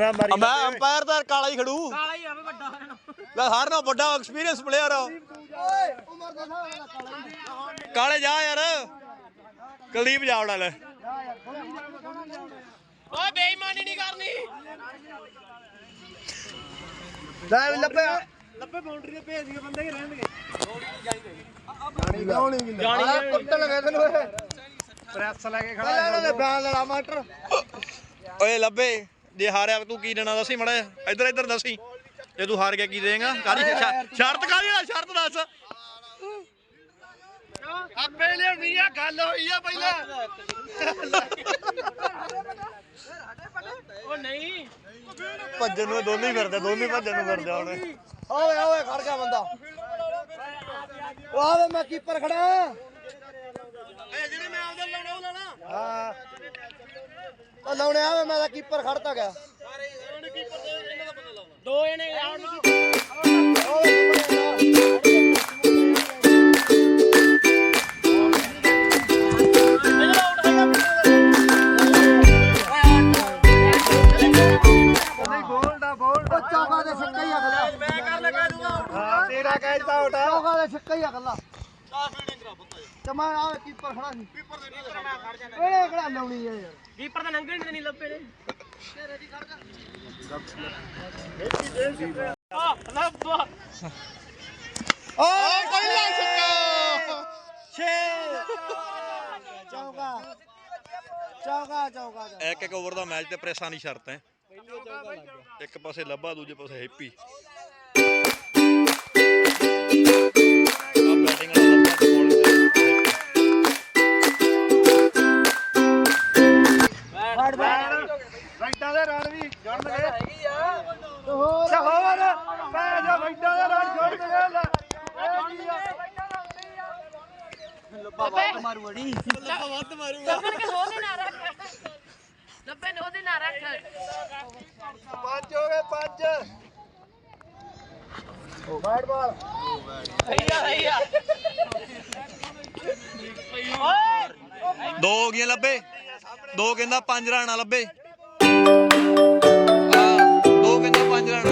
ਨਾ ਮਾਰੀ ਮੈਂ ਅੰਪਾਇਰ ਦਾ ਕਾਲਾ ਹੀ ਖੜੂ। ਕਾਲਾ ਹੀ ਆਵੇ ਵੱਡਾ ਲੈ ਹਰ ਨਾਲ ਵੱਡਾ ਐਕਸਪੀਰੀਅੰਸ ਪਲੇਅਰ ਆ। ਕਾਲੇ ਜਾ ਯਾਰ। ਕੁਲਦੀਪ ਜਾਵੜਾ ਲੈ। ਓਏ ਬੇਈਮਾਨੀ ਨਹੀਂ ਕਰਨੀ। ਲੈ ਲੱਭੇ ਲੱਭੇ ਬਾਉਂਡਰੀ ਤੇ ਭੇਜ ਦਿਓ ਬੰਦੇ ਕਿ ਰਹਿਣਗੇ। ਜਾਣੀ ਜਾਣੀ ਕੁੱਤੇ ਲਗੇ ਤੈਨੂੰ ਪ੍ਰੈਸ ਲੈ ਕੇ ਖੜਾ ਇਹਨਾਂ ਦੇ ਬਿਆਨ ਲੜਾ ਮਾਸਟਰ। ਓਏ ਲੱਭੇ। ਜੇ ਹਾਰਿਆ ਤੂੰ ਕੀ ਦੇਣਾ ਦੱਸੀ ਮੜਾ ਇੱਧਰ ਇੱਧਰ ਦੱਸੀ। ਜੇ ਤੂੰ ਹਾਰ ਗਿਆ ਕੀ ਦੇਗਾ ਕਾਦੀ ਸ਼ਰਤ ਕਾਦੀ ਆ? ਸ਼ਰਤ ਦੱਸ। ਆਪੇ ਲਿਆਉਣੀ ਆ ਗੱਲ ਹੋਈ ਆ ਪਹਿਲਾਂ। ਓ ਨਹੀਂ। ਭੱਜਣ ਨੂੰ ਦੋਨੇ ਹੀ ਫਿਰਦੇ ਦੋਨੇ ਭੱਜਣ ਨੂੰ ਫਿਰਦੇ ਹੁਣ। ਓਏ ਓਏ ਖੜ ਗਿਆ ਬੰਦਾ। ਉਹ ਆਵੇ ਮੈਂ ਕੀਪਰ ਖੜਾ। ਏ ਜਿਹੜੇ ਮੈਂ ਆਪਦਾ ਲਾਉਣਾ ਉਹ ਲਾਣਾ ਹਾਂ। ਉਹ ਲਾਉਣੇ ਆਵੇ ਮੈਂ ਤਾਂ ਕੀਪਰ ਖੜਤਾ ਗਿਆ। ਦੋ ਜਣੇ ਆਉਣ। ਬੋਲਦਾ ਚੌਕਾ ਦੇ ਛੱਕਾ ਹੀ ਅਗਲਾ। ਮੈਂ ਕਰ ਲਗਾ ਦੂੰਗਾ ਹਾਂ ਤੇਰਾ ਕਹਿਤਾ ਉਟਾ ਚੌਕਾ ਦੇ ਛੱਕਾ ਹੀ ਅਗਲਾ। ਚਮਾ ਆ ਕੀਪਰ ਖੜਾ ਸੀ। ਕੀਪਰ ਦੇ ਨਹੀਂ ਖੜ ਜਾਣਾ ਇਹ ਕਿਹੜਾ ਲਾਉਣੀ ਹੈ ਯਾਰ? ਕੀਪਰ ਤਾਂ ਤੇ ਨਹੀਂ ਲੱਭੇ ਨੇ। ਆ ਲੱਭਾ ਓਏ ਪਹਿਲਾ ਛੱਕਾ 6 ਚੌਕਾ। ਚੌਕਾ ਚੌਕਾ ਇੱਕ ਇੱਕ ਓਵਰ ਦਾ ਮੈਚ ਤੇ ਪ੍ਰੈਸਾਂ ਦੀ ਸ਼ਰਤ ਹੈ। ਇੱਕ ਪਾਸੇ ਲੱਭਾ ਦੂਜੇ ਪਾਸੇ ਹੈਪੀ ਦੇ। ਲੱਭਣ ਕੇ ਰੱਖ। ਲੱਭੇ ਨੇ ਰੱਖ। ਪੰਜ ਹੋ ਗਏ ਪੰਜ। ਓ ਬੈਟ ਬਾਲ। ਦੋ ਹੋ ਗਈਆਂ ਲੱਭੇ। ਦੋ ਕਹਿੰਦਾ ਪੰਜ ਰਾਣਾ ਲੱਭੇ। ਪੰਜ ਰਾਣਾ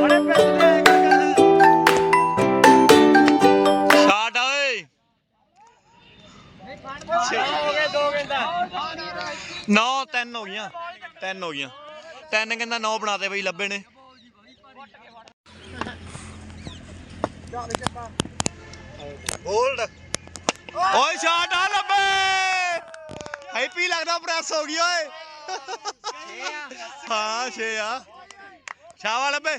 ਬੜੇ ਪੈਸੇ ਦੇ ਸ਼ਾਟ ਓਏ। ਹੋ ਗਏ ਦੋ ਕਹਿੰਦਾ। 9 3 ਹੋ ਗਈਆਂ। 3 ਹੋ ਗਈਆਂ। 3 ਕਹਿੰਦਾ 9 ਬਣਾਤੇ ਬਈ ਲੱਭੇ ਨੇ। ਬੋਲਡ ਓਏ ਸ਼ਾਟ ਆ ਲੱਭੇ। ਹੈਪੀ ਲੱਗਦਾ ਪ੍ਰੈਸ ਹੋ ਗਈ ਓਏ। ਹਾਂ 6 ਆ। ਸ਼ਾਵਾ ਲੱਭੇ।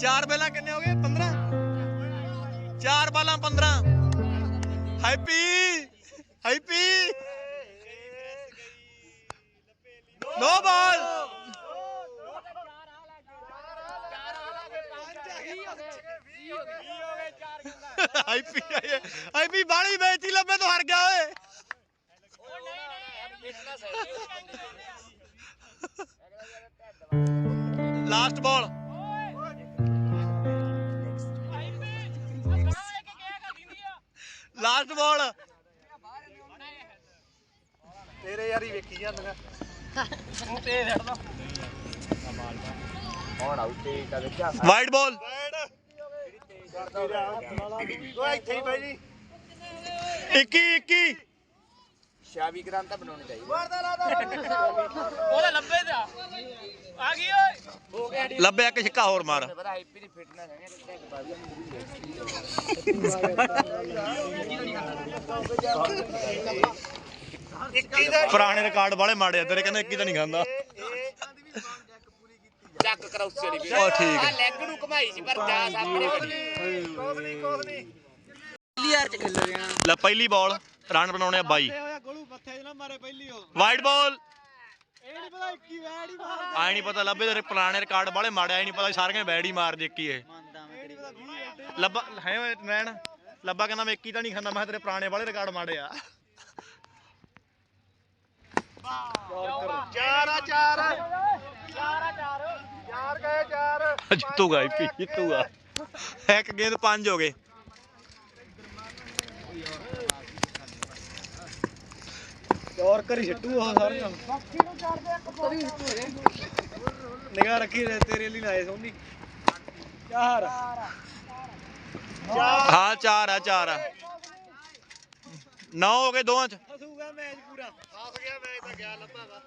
ਚਾਰ ਬੈਲਾਂ ਕਿੰਨੇ ਹੋ ਗਏ? 15 ਚਾਰ ਬਾਲਾਂ 15 happy! Happy! No ball. IP ਆਈਪੀ ਬਾਲੀ ਬੇਇੱਜ਼ਤੀ ਲੱਭੇ ਤੋਂ ਹਰ ਗਿਆ ਓਏ। Last ball. Last ball. ਤੇਰੇ ਯਾਰੀ ਵੇਖੀ ਜਾਂਦੀਆਂ ਵਾਈਡ ਬਾਲ ਓਏ ਇੱਥੇ ਹੀ ਬਾਈ ਜੀ 21 21 ਸ਼ਾਵੀ ਗ੍ਰਾਂਤਾ ਬਣਾਉਣੀ ਚਾਹੀਦੀ ਉਹਦਾ ਲੱਭੇ ਦਾ। ਆ ਗਈ ਓਏ। ਲੱਭਿਆ ਇੱਕ ਛੱਕਾ ਹੋਰ ਮਾਰ। ਪੁਰਾਣੇ ਰਿਕਾਰਡ ਵਾਲੇ ਮਾੜੇ ਆ ਤੇਰੇ ਕਹਿੰਦੇ 21 ਤਾਂ ਨਹੀਂ ਖਾਂਦਾ। ਚੱਕ ਕਰਾਉਸੀ ਵਾਲੀ ਵੀ ਉਹ ਠੀਕ ਆ ਹੈ ਲੈਗ ਨੂੰ ਘਮਾਈ ਸੀ ਪਰ ਜਾ ਸਾਹਮਣੇ ਬਣੀ ਕੋਸ ਨਹੀਂ ਕਲੀਅਰ ਚ ਖੇਲ ਰਹੇ ਲੈ ਪਹਿਲੀ ਬਾਲ ਰਨ ਬਣਾਉਣੇ ਆ 22 ਹੋਇਆ ਗੋਲੂ ਪੱਥੇ ਜਨਾ ਮਾਰੇ ਪਹਿਲੀ ਉਹ ਵਾਈਡ ਬਾਲ ਇਹ ਨਹੀਂ ਪਤਾ 21 ਵੈੜ ਹੀ ਮਾਰ ਆਈ ਨਹੀਂ ਪਤਾ ਲੱਭੇ ਤੇਰੇ ਪੁਰਾਣੇ ਰਿਕਾਰਡ ਵਾਲੇ ਮਾੜੇ ਆਈ ਨਹੀਂ ਪਤਾ ਸਾਰੀਆਂ ਬੈਡ ਹੀ ਮਾਰ ਦੇ ਕੀ ਇਹ ਲੱਭਾ ਹੈ ਓਏ ਨੈਣ ਲੱਭਾ ਕਹਿੰਦਾ ਮੈਂ 21 ਤਾਂ ਨਹੀਂ ਖਾਂਦਾ ਮੈਂ ਕਿਹਾ ਤੇਰੇ ਪੁਰਾਣੇ ਵਾਲੇ ਰਿਕਾਰਡ ਮਾੜੇ ਆ। ਚਾਰ ਆ ਚਾਰ ਚਾਰ ਆ ਚਾਰ। ਚਾਰ ਗਏ ਚਾਰ। ਜਿੱਤੂਗਾ। ਇੱਕ ਗੇਂਦ ਪੰਜ ਹੋ ਗਏ। ਚੌਰ ਕਰੀ ਛੱਟੂ ਆ ਸਾਰੀਆਂ ਨਿਗਾਹ ਰੱਖੀ ਤੇਰੇ ਲਈ ਲਾਏ ਸੋਨੀ। ਚਾਰ। ਹਾਂ ਚਾਰ ਆ ਚਾਰ ਆ। ਨੌ ਹੋ ਗਏ ਦੋਵਾਂ ਚ। ਹਸੂਗਾ ਮੈਚ ਪੂਰਾ। ਫਸ ਗਿਆ ਮੈਚ ਤਾਂ ਗਿਆ ਲੱਭਾ ਦਾ।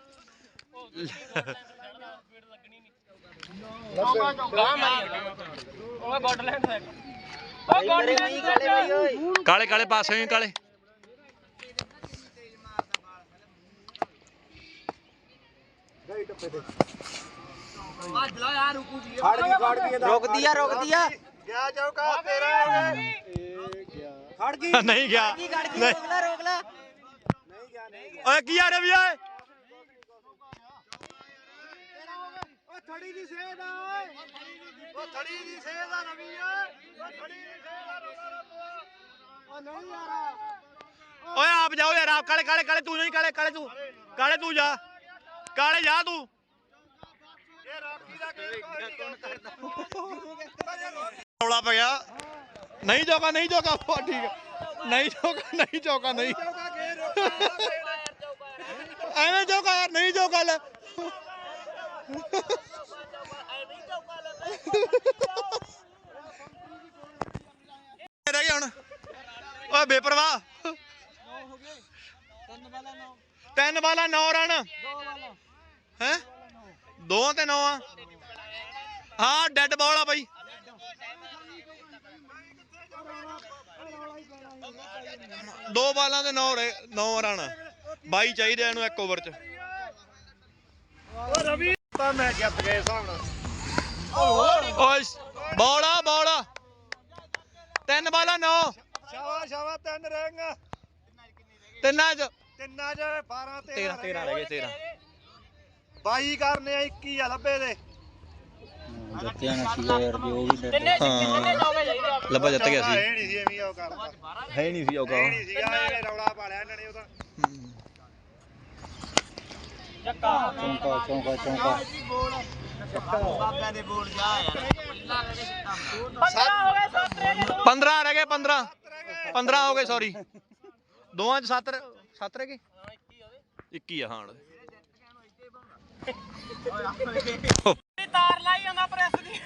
ਗਿਆ ਚੌਕਾ ਤੇਰਾ ਹੋ ਗਿਆ। ਗਈ। ਨਹੀਂ ਗਿਆ। ਨਹੀਂ। ਰੋਕ ਲੈ ਓਏ ਕੀ ਆ ਰਿਹਾ ਵੀ ਓਏ? ਓ ਥੜੀ ਦੀ ਸੇਧ ਆ ਓਏ। ਓ ਥੜੀ ਦੀ ਸੇਧ ਆ ਰਵੀ ਓਏ। ਓ ਥੜੀ ਦੀ ਸੇਧ ਆ ਰੋਲਾ ਰੱਬਾ ਓ ਨਹੀਂ ਯਾਰ। ਓਏ ਆਪ ਜਾਓ ਯਾਰ ਆਪ ਕਾਲੇ ਕਾਲੇ ਕਾਲੇ ਤੂੰ ਨਹੀਂ ਕਾਲੇ ਕਾਲੇ ਤੂੰ। ਕਾਲੇ ਤੂੰ ਜਾ। ਕਾਲੇ ਜਾ ਤੂੰ। ਇਹ ਰਾਖੀ ਦਾ ਕੌਣ ਕਰਦਾ? ਰੌਲਾ ਪੈ ਗਿਆ ਨਹੀਂ ਚੌਕਾ ਨਹੀਂ ਚੌਕਾ ਉਹ ਠੀਕ ਹੈ। ਨਹੀਂ ਚੌਕਾ ਨਹੀਂ ਚੌਕਾ ਨਹੀਂ। ਐਵੇਂ ਚੌਕਾ ਯਾਰ ਨਹੀਂ ਚੌਕਾ ਲੈ। ਰਹਿ ਗਿਆ ਹੁਣ। ਓਏ ਬੇਪਰਵਾਹ। ਤਿੰਨ ਬਾਲਾ 9 ਰਨ। ਹੈ? ਦੋ ਤੇ 9 ਆ। ਹਾਂ ਡੈੱਡ ਬਾਲ ਆ ਬਾਈ। ਦੋ ਬਾਲਾਂ ਦੇ 9 9 ਰਨ। 22 ਚਾਹੀਦੇ ਇਹਨੂੰ ਇੱਕ ਓਵਰ ਚ। ਓ ਰਵੀ ਤਾਂ ਮੈਂ ਜਿੱਤ ਗਏ ਹਿਸਾਬ ਨਾਲ ਓਏ ਬਾਲ ਆ ਬਾਲ ਆ। ਤਿੰਨ ਬਾਲਾਂ 9 ਸ਼ਾਵਾ ਸ਼ਾਵਾ ਤਿੰਨ ਰਹਿ ਗਈਆਂ ਤਿੰਨਾਂ ਚ। ਤਿੰਨਾਂ ਚ 12 13 13 13 ਰਹਿ ਗਏ 13 22 ਕਰਨੇ ਆ 21 ਆ ਲੱਭੇ ਦੇ। ਤਿੰਨੇ ਤਿੰਨੇ ਚੌਕੇ ਚਾਹੀਦੇ ਆ ਲੱਭਾ ਜਿੱਤ ਗਿਆ ਸੀ। ਹੈ ਨਹੀਂ ਸੀ ਐਵੇਂ ਉਹ ਕਰਦਾ ਹੈ ਨਹੀਂ ਸੀ ਔਕਾ ਹੈ ਨਹੀਂ ਸੀਗਾ ਇਹ ਰੌਲਾ ਪਾ ਲਿਆ ਇਹਨਾਂ ਨੇ ਉਹਦਾ ਪੰਦਰਾਂ ਹੋ ਗਏ ਸੱਤ ਰਹਿ ਗਏ 15 ਰਹਿ ਗਏ 15 15 ਹੋ ਗਏ ਸੌਰੀ ਦੋਵਾਂ ਚ 7 7 ਰਹਿ ਗਏ? 21 ਆ ਹਾਂ। ਇਹ ਤਾਰ ਲਾਈ ਜਾਂਦਾ ਪ੍ਰੈਸ ਦੀ।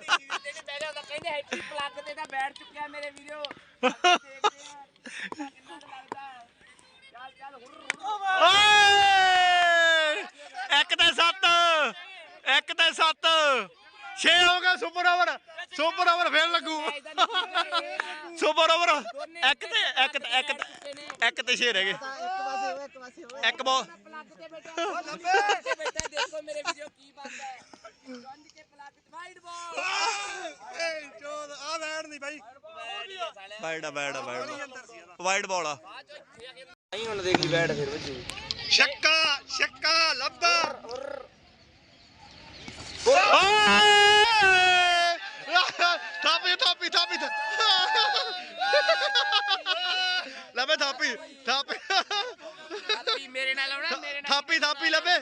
ਕਹਿੰਦੇ ਹੈਪੀ ਪਲੱਗ ਤੇ ਤਾਂ ਬੈਠ ਚੁੱਕਿਆ ਮੇਰੇ ਇੱਕ ਤੇ 7 ਇੱਕ ਤੇ 7 6 ਹੋ ਗਏ ਸੁਪਰ ਓਵਰ। ਸੁਪਰ ਓਵਰ ਫੇਰ ਲੱਗੂ। Super over. ਇੱਕ ਤੇ ਇੱਕ ਤੇ ਇੱਕ ਤੇ ਇੱਕ ਤੇ 6 ਰਹਿ ਗਏ। ਇੱਕ ਬਾਲ ਦੇਖੋ ਮੇਰੇ ਵੀਡੀਓ ਕੀ ਬਣਦਾ ਹੈ ਗੰਜ ਕੇ ਪਲੱਗ ਵਾਈਡ ਬਾਲ ਏ ਚੋਦ ਆ। ਬੈਠ ਨਹੀਂ ਬਾਈ ਵਾਈਡ ਆ ਵਾਈਡ ਆ ਵਾਈਡ ਵਾਈਡ ਬਾਲ ਆ ਛੱਕਾ ਛੱਕਾ ਲੱਭਾ। Tapi, tapi, tapi. ਲਵੇ ਥਾਪੀ ਥਾਪੀ ਥਾਪੀ ਮੇਰੇ ਨਾਲ ਆਉਣਾ ਮੇਰੇ ਨਾਲ ਥਾਪੀ ਥਾਪੀ ਲਵੇ